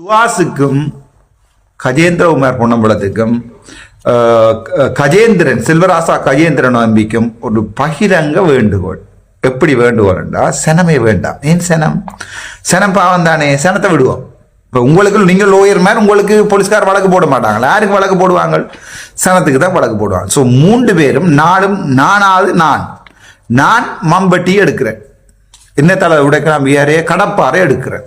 சுவாசுக்கும் கஜேந்திரகுமார் பொன்னம்பலத்துக்கும் கஜேந்திரன் செல்வராசா கஜேந்திரன் நம்பிக்கும் ஒரு பகிரங்க வேண்டுகோள். எப்படி வேண்டுகோள்டா சனமே வேண்டாம். ஏன் சனம்? சனம் பாவம் தானே சனத்தை விடுவோம். இப்போ உங்களுக்கு நீங்கள் லோயர் மாதிரி உங்களுக்கு போலீஸ்கார் வழக்கு போட மாட்டாங்களா? யாருக்கு வழக்கு போடுவாங்க? சனத்துக்கு தான் வழக்கு போடுவாங்க. ஸோ மூன்று பேரும் நாடும் நானாவது நான். நான் மம்பட்டி எடுக்கிறேன். என்ன தலை உடைக்கலாம் வியாரே கடப்பாறை எடுக்கிறேன்.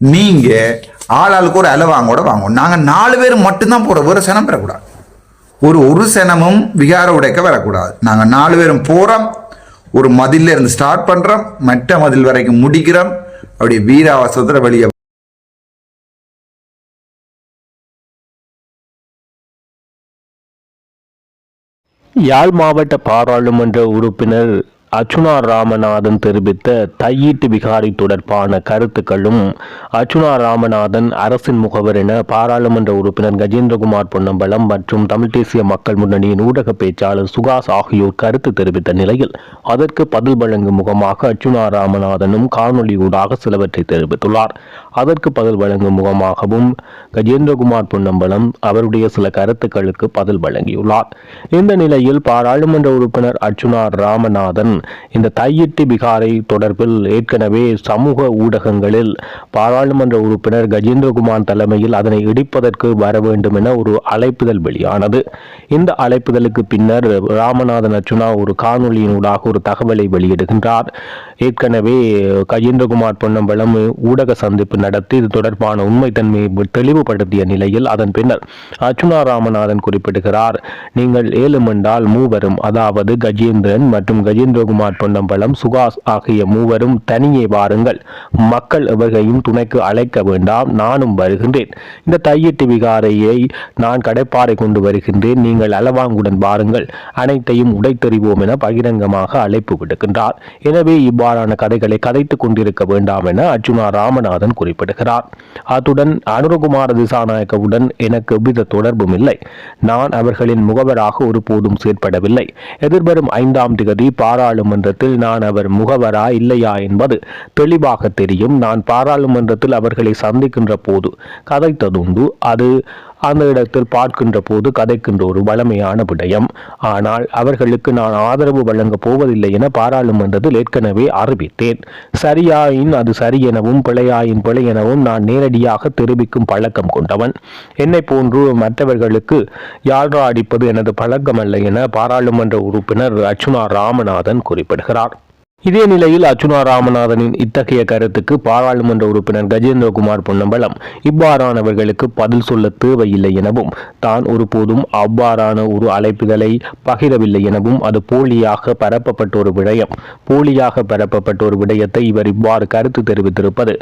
நீங்கள் ஆளாளுக்கு ஒரு அலை வாங்கோட வாங்குவோம். நாங்கள் நாலு பேர் மட்டும்தான் போகிறோம் ஒரு சனம் பெறக்கூடாது. ஒரு ஒரு சனமும் விகார உடைக்க வரக்கூடாது. நாங்கள் நாலு பேரும் போகிறோம் ஒரு மதில்ல இருந்து ஸ்டார்ட் பண்ணுறோம் மற்ற மதில் வரைக்கும் முடிக்கிறோம். அப்படி வீராவசத்தில் வெளியே யாழ் மாவட்ட பாராளுமன்ற உறுப்பினர் அர்ச்சுனா ராமநாதன் தெரிவித்த தையீட்டு விகாரி தொடர்பான கருத்துக்களும் அர்ச்சுனா ராமநாதன் அரசின் முகவர் என பாராளுமன்ற உறுப்பினர் கஜேந்திரகுமார் பொன்னம்பலம் மற்றும் தமிழ் தேசிய மக்கள் முன்னணியின் ஊடக பேச்சாளர் சுகாஸ் ஆகியோர் கருத்து தெரிவித்த நிலையில் அதற்கு பதில் வழங்கும் முகமாக அர்ச்சுனா ராமநாதனும் காணொலியூடாக சிலவற்றை தெரிவித்துள்ளார். அதற்கு பதில் வழங்கும் முகமாகவும் கஜேந்திரகுமார் பொன்னம்பலம் அவருடைய சில கருத்துக்களுக்கு பதில் வழங்கியுள்ளார். இந்த நிலையில் பாராளுமன்ற உறுப்பினர் அர்ச்சுனா ராமநாதன் இந்த தையிட்டி பிகாரை தொடர்பில் ஏற்கனவே சமூக ஊடகங்களில் பாராளுமன்ற உறுப்பினர் கஜேந்திரகுமார் தலைமையில் அதனை இடிப்பதற்கு வர வேண்டும் என ஒரு அழைப்புதல் வெளியானது. இந்த அழைப்புதலுக்கு பின்னர் ராமநாதன் அர்ச்சுனா ஒரு காணொலியினூடாக ஒரு தகவலை வெளியிடுகின்றார். ஏற்கனவே கஜேந்திரகுமார் பொன்னம்பலம் ஊடக சந்திப்பு நடத்தி இது தொடர்பான உண்மைத்தன்மையை தெளிவுபடுத்திய நிலையில் அதன் பின்னர் அர்ச்சுனா ராமநாதன் குறிப்பிடுகிறார். நீங்கள் ஏழும் மூவரும் அதாவது கஜேந்திரன் மற்றும் கஜேந்திர சிவகுமார் பொன்னம்பலம் சுகாஸ் ஆகிய மூவரும் தனியே வாருங்கள். மக்கள் எவரையும் துணைக்கு அழைக்க வேண்டாம் நானும் வருகின்றேன். இந்த தையிட்டு விகாரையை நான் கடைப்பாறை கொண்டு வருகின்றேன். நீங்கள் அளவாங்குடன் வாருங்கள். அனைத்தையும் உடைத்தெறிவோம் என பகிரங்கமாக அழைப்பு விடுக்கின்றார். எனவே இவ்வாறான கதைகளை கதைத்துக் கொண்டிருக்க வேண்டாம் என அர்ஜுனா ராமநாதன் குறிப்பிடுகிறார். அத்துடன் அனுரகுமார திசாநாயக்கவுடன் எனக்கு எவ்வித தொடர்பும் இல்லை. நான் அவர்களின் முகவராக ஒருபோதும் செயற்படவில்லை. எதிர்வரும் ஐந்தாம் திகதி பாராளு பாராளுமன்றத்தில் நான் அவர் முகவரா இல்லையா என்பது தெளிவாக தெரியும். நான் பாராளுமன்றத்தில் அவர்களை சந்திக்கின்ற போது கதைத்ததுண்டு. அது அந்த இடத்தில் பார்க்கின்ற போது கதைக்கின்ற ஒரு வளமையான விடயம். ஆனால் அவர்களுக்கு நான் ஆதரவு வழங்கப் போவதில்லை என பாராளுமன்றத்தில் ஏற்கனவே அறிவித்தேன். சரியாயின் அது சரி எனவும் பிழையாயின் பிழை எனவும் நான் நேரடியாக தெரிவிக்கும் பழக்கம் கொண்டவன். என்னை போன்று மற்றவர்களுக்கு யாழ்ரா அடிப்பது எனது பழக்கமல்ல என பாராளுமன்ற உறுப்பினர் அர்ச்சுனா ராமநாதன் குறிப்பிடுகிறார். இதே நிலையில் அர்ச்சுனா ராமநாதனின் இத்தகைய கருத்துக்கு பாராளுமன்ற உறுப்பினர் கஜேந்திரகுமார் பொன்னம்பலம் இவ்வாறானவர்களுக்கு பதில் சொல்ல தேவையில்லை எனவும் தான் ஒருபோதும் அவ்வாறான ஒரு அழைப்புதலை பகிரவில்லை எனவும் அது போலியாக பரப்பப்பட்ட ஒரு விடயம். போலியாக பரப்பப்பட்ட ஒரு விடயத்தை இவர் இவ்வாறு கருத்து தெரிவித்திருப்பது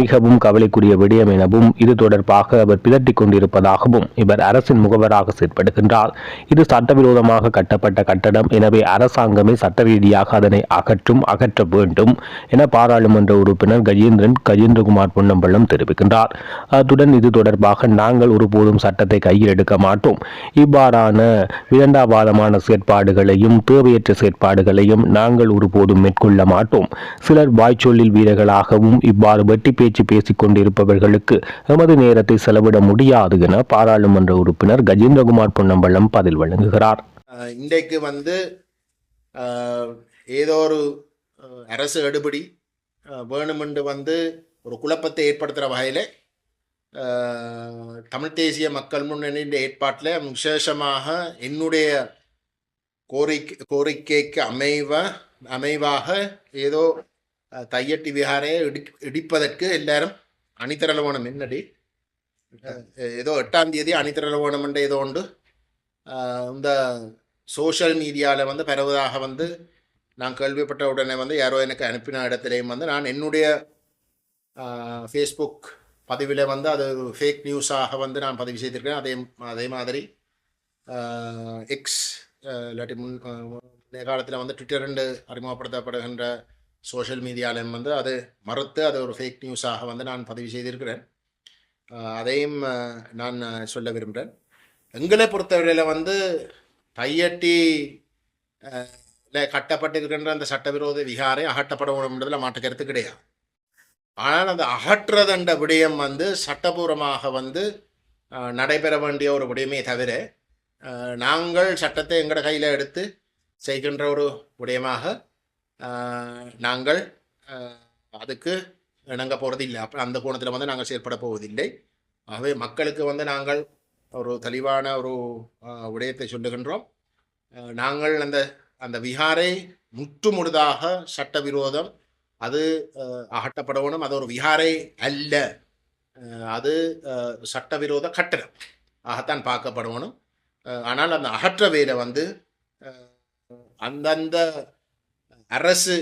மிகவும் கவலைக்குரிய விடயம் எனவும் இது தொடர்பாக அவர் பிதட்டிக் கொண்டிருப்பதாகவும் இவர் அரசின் முகவராக செயற்படுகின்றார். இது சட்டவிரோதமாக கட்டப்பட்ட கட்டடம். எனவே அரசாங்கமே சட்ட ரீதியாக அதனை அகற்றும். அகற்ற வேண்டும் என பாராளுமன்ற உறுப்பினர் கஜேந்திரன் கஜேந்திரகுமார் பொன்னம்பலம் தெரிவிக்கின்றார். அத்துடன் இது தொடர்பாக நாங்கள் ஒருபோதும் சட்டத்தை கையில் எடுக்க மாட்டோம். இவ்வாறான விரண்டாபாதமான செயற்பாடுகளையும் தேவையற்ற செயற்பாடுகளையும் நாங்கள் ஒருபோதும் மேற்கொள்ள மாட்டோம். சிலர் வாய்ச்சொல்லில் வீரர்களாகவும் இவ்வாறு வெட்டி பேச்சு பேசிக் கொண்டிருப்பவர்களுக்கு எமது நேரத்தை செலவிட முடியாது என பாராளுமன்ற உறுப்பினர் கஜேந்திரகுமார் பொன்னம்பலம் பதில் வழங்குகிறார். இன்றைக்கு வந்து ஏதோ ஒரு அரசு எடுபடி வேணுமென்று வந்து ஒரு குழப்பத்தை ஏற்படுத்துகிற வகையில் தமிழ் தேசிய மக்கள் முன்னணியின் ஏற்பாட்டில் விசேஷமாக என்னுடைய கோரிக்கை கோரிக்கைக்கு அமைவ அமைவாக ஏதோ தையட்டி விகாரையை இடி இடிப்பதற்கு எல்லாரும் அணிதிரள வேணும் என்னடி ஏதோ எட்டாம் தேதி அணிதிரள வேணும் என்ற ஏதோ உண்டு. இந்த சோஷியல் மீடியாவில் வந்து பரவுவதாக வந்து நான் கேள்விப்பட்ட உடனே வந்து யாரோ எனக்கு அனுப்பின இடத்துலையும் வந்து நான் என்னுடைய ஃபேஸ்புக் பதிவில் வந்து அது ஃபேக் நியூஸாக வந்து நான் பதிவு செய்திருக்கேன் அதே அதே மாதிரி எக்ஸ் இல்லாட்டி முன் காலத்தில் வந்து ட்விட்டர் என்று அறிமுகப்படுத்தப்படுகின்ற சோஷியல் மீடியாலையும் வந்து அது மறுத்து அது ஒரு ஃபேக் நியூஸாக வந்து நான் பதிவு செய்திருக்கிறேன். அதையும் நான் சொல்ல விரும்புகிறேன். எங்களை பொறுத்தவரையில் வந்து தையட்டி இல்லை கட்டப்பட்டிருக்கின்ற அந்த சட்டவிரோத விகாரை அகற்றப்பட வேண்டும்ன்றதில் மாற்று கருத்து கிடையாது. ஆனால் அந்த அகற்றதண்ட விடயம் வந்து சட்டபூர்வமாக வந்து நடைபெற வேண்டிய ஒரு விடயமே தவிர நாங்கள் சட்டத்தை எங்களோட கையில் எடுத்து செய்கின்ற ஒரு விடயமாக நாங்கள் அதுக்கு இணங்க போகிறது இல்லை அப்போ அந்த கோணத்தில் வந்து நாங்கள் செயல்பட போவதில்லை. ஆகவே மக்களுக்கு வந்து நாங்கள் ஒரு தெளிவான ஒரு விடயத்தை சொல்லுகின்றோம். நாங்கள் அந்த அந்த விஹாரை முற்றுமுழுதாக சட்டவிரோதம். அது அஹ், அது ஒரு விஹாரை அல்ல. அது சட்டவிரோத கட்டடம் ஆகத்தான் பார்க்கப்படணும். ஆனால் அந்த அகற்ற வேலை வந்து அந்தந்த அரசு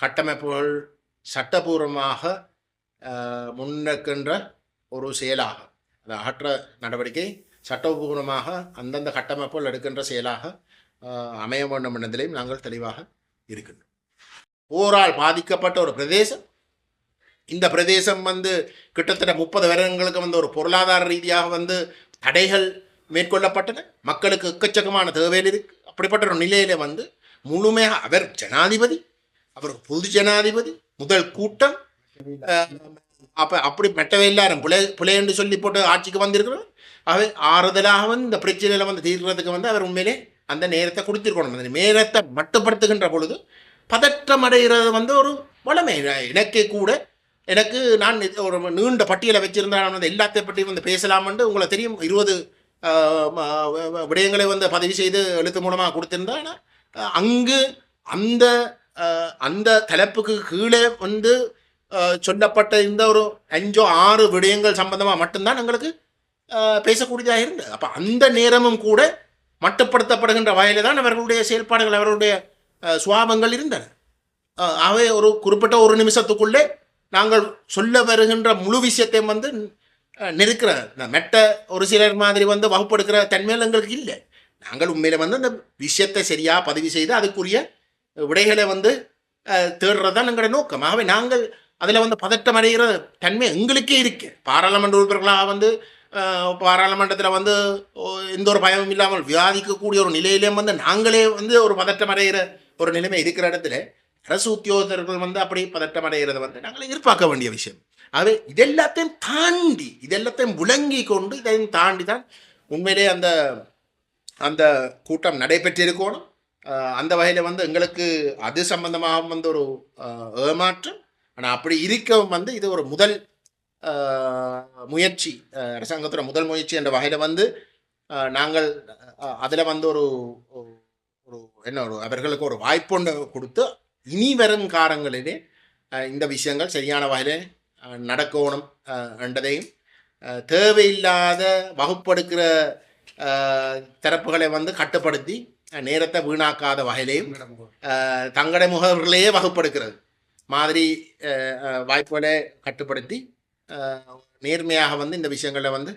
கட்டமைப்புகள் சட்டபூர்வமாக முன்னெடுக்கின்ற ஒரு செயலாகும் அந்த அகற்ற நடவடிக்கை சட்டபூர்வமாக அந்தந்த கட்டமைப்புகள் எடுக்கின்ற செயலாக அமைய வேண்டும் என்பதிலையும் நாங்கள் தெளிவாக இருக்கின்றோம். போரால் பாதிக்கப்பட்ட ஒரு பிரதேசம் இந்த பிரதேசம் வந்து கிட்டத்தட்ட முப்பது வருடங்களுக்கு வந்து ஒரு பொருளாதார ரீதியாக வந்து தடைகள் மேற்கொள்ளப்பட்டன. மக்களுக்கு எக்கச்சக்கமான தேவையில் இருக்கு. அப்படிப்பட்ட ஒரு நிலையில வந்து முழுமையாக அவர் ஜனாதிபதி அவர் பொது ஜனாதிபதி முதல் கூட்டம் அப்போ அப்ப அப்படி மெட்டவே எல்லாரும் பிள்ளை பிள்ளை என்று சொல்லி போட்டு ஆட்சிக்கு வந்திருக்கிறோம் அவர் ஆறுதலாக வந்து இந்த பிரச்சனையில வந்து தீர்க்கிறதுக்கு வந்து அவர் உண்மையிலே அந்த நேரத்தை கொடுத்துருக்கணும். அந்த நேரத்தை மட்டுப்படுத்துகின்ற பொழுது பதற்றம் அடைகிறது வந்து ஒரு வளமை. எனக்கே கூட எனக்கு நான் ஒரு நீண்ட பட்டியலை வச்சிருந்தேன் நான் வந்து எல்லாத்தையும் பற்றி வந்து பேசலாம்னு உங்களை தெரியும். இருபது விடயங்களை வந்து பதிவு செய்து எழுத்து மூலமாக கொடுத்துருந்தேன். ஆனால் அங்கு அந்த அந்த தலைப்புக்கு கீழே வந்து சொல்லப்பட்ட இந்த ஒரு அஞ்சோ ஆறு விடயங்கள் சம்பந்தமாக மட்டும்தான் எங்களுக்கு பேசக்கூடியதாக இருந்தது. அப்போ அந்த நேரமும் கூட மட்டுப்படுத்தப்படுகின்ற வகையில் தான் அவர்களுடைய செயல்பாடுகள் அவர்களுடைய சுவாபங்கள் இருந்தன. அவை ஒரு குறிப்பிட்ட ஒரு நிமிஷத்துக்குள்ளே நாங்கள் சொல்ல வருகின்ற முழு விஷயத்தையும் வந்து நெருக்கிற இந்த மெட்ட ஒரு சிலர் மாதிரி வந்து வகுப்படுக்கிற தன்மையில் எங்களுக்கு இல்லை. நாங்கள் உண்மையில் வந்து அந்த விஷயத்தை சரியாக பதிவு செய்து அதுக்குரிய விடைகளை வந்து தேடுறது தான் எங்களுடைய நோக்கம். ஆகவே நாங்கள் அதில் வந்து பதட்டம் அடைகிற தன்மை எங்களுக்கே இருக்கு. பாராளுமன்ற உறுப்பினர்களாக வந்து பாராளுமன்றத்தில் வந்து எந்த ஒரு பயமும் இல்லாமல் விவாதிக்கக்கூடிய ஒரு நிலையிலேயும் வந்து நாங்களே வந்து ஒரு பதட்டம் அடைகிற ஒரு நிலைமை இருக்கிற இடத்துல அரசு உத்தியோகத்தர்கள் வந்து அப்படி பதட்டம் அடைகிறத வந்து நாங்கள் எதிர்பார்க்க வேண்டிய விஷயம். அது இதெல்லாத்தையும் தாண்டி இதெல்லாத்தையும் விளங்கி கொண்டு இதையும் தாண்டி தான் உண்மையிலே அந்த அந்த கூட்டம் நடைபெற்றிருக்கணும். அந்த வகையில் வந்து எங்களுக்கு அது சம்பந்தமாகவும் வந்து ஒரு ஏமாற்றம் ஆனால் அப்படி இருக்கவும் வந்து இது ஒரு முதல் முயற்சி அரசாங்கத்தோட முதல் முயற்சி என்ற வகையில் வந்து நாங்கள் அதில் வந்து ஒரு ஒரு- என்ன ஒரு அவர்களுக்கு ஒரு வாய்ப்புண்டு கொடுத்து இனி வரும் காலங்களிலே இந்த விஷயங்கள் சரியான வகையில் நடக்கணும் என்றதையும் தேவையில்லாத வகுப்படுக்கிற திறப்புகளை தரப்புகளை வந்து கட்டுப்படுத்தி நேரத்தை வீணாக்காத வகையிலையும் தங்கடை முகவர்களையே வகுப்படுக்கிறது. மாதிரி வாய்ப்புகளை கட்டுப்படுத்தி நேர்மையாக வந்து இந்த விஷயங்களை வந்து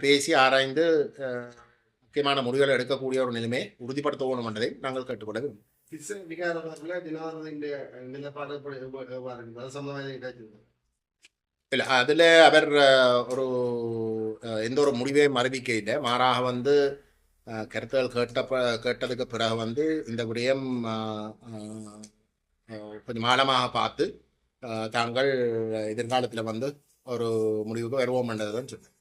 பேசி ஆராய்ந்து முக்கியமான முடிவுகளை எடுக்கக்கூடிய ஒரு நிலைமையை உறுதிப்படுத்தணும் என்றதை நாங்கள் கேட்டுக்கொள்ள விரும்புகிறோம். இல்லை அதில் அவர் ஒரு எந்த ஒரு முடிவையும் அறிவிக்கையில் மாறாக வந்து கருத்துகள் கேட்டப்ப கேட்டதுக்கு பிறகு வந்து இந்த விடயம் கொஞ்சம் ஆழமாக பார்த்து தாங்கள் எதிர்காலத்தில் வந்து ஒரு முடிவுக்கு வருவோம் என்றதை தான் சொன்னேன்